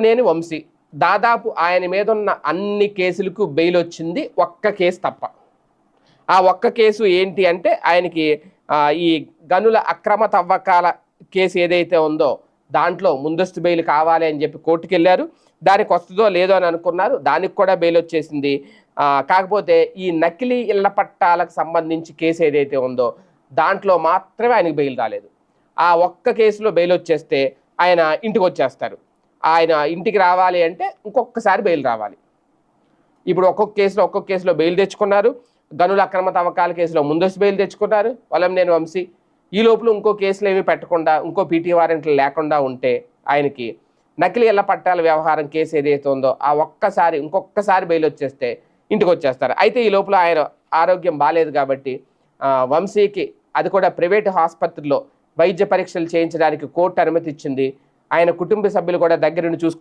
నేని వంశీ. దాదాపు ఆయన మీద ఉన్న అన్ని కేసులకు బెయిల్ వచ్చింది ఒక్క కేసు తప్ప. ఆ ఒక్క కేసు ఏంటి అంటే ఆయనకి ఈ గనుల అక్రమ తవ్వకాల కేసు ఏదైతే ఉందో దాంట్లో ముందస్తు బెయిల్ కావాలి అని చెప్పి కోర్టుకు వెళ్ళారు దానికి వస్తుందో లేదో అని అనుకున్నారు. దానికి కూడా బెయిల్ వచ్చేసింది. కాకపోతే ఈ నకిలీ ఇళ్ళ పట్టాలకు సంబంధించి కేసు ఏదైతే ఉందో దాంట్లో మాత్రమే ఆయనకి బెయిల్ రాలేదు. ఆ ఒక్క కేసులో బెయిల్ వచ్చేస్తే ఆయన ఇంటికి వచ్చేస్తారు ఆయన ఇంటికి రావాలి అంటే ఇంకొకసారి బెయిల్ రావాలి. ఇప్పుడు ఒక్కొక్క కేసులో ఒక్కొక్క కేసులో బెయిల్ తెచ్చుకున్నారు. గనుల అక్రమ తవ్వకాల కేసులో ముందస్తు బెయిల్ తెచ్చుకున్నారు. వలంనేని వంశీ. ఈ లోపల ఇంకో కేసులు ఏమీ పెట్టకుండా ఇంకో పీటీ వారెంట్లు లేకుండా ఉంటే ఆయనకి నకిలీ ఇళ్ళ పట్టాల వ్యవహారం కేసు ఏదైతే ఉందో ఆ ఒక్కసారి ఇంకొకసారి బెయిల్ వచ్చేస్తే ఇంటికి వచ్చేస్తారు. అయితే ఈ లోపల ఆయన ఆరోగ్యం బాగాలేదు కాబట్టి వంశీకి అది కూడా ప్రైవేట్ ఆసుపత్రిలో వైద్య పరీక్షలు చేయించడానికి కోర్టు అనుమతి ఇచ్చింది. ఆయన కుటుంబ సభ్యులు కూడా దగ్గరుండి చూసుకోవడం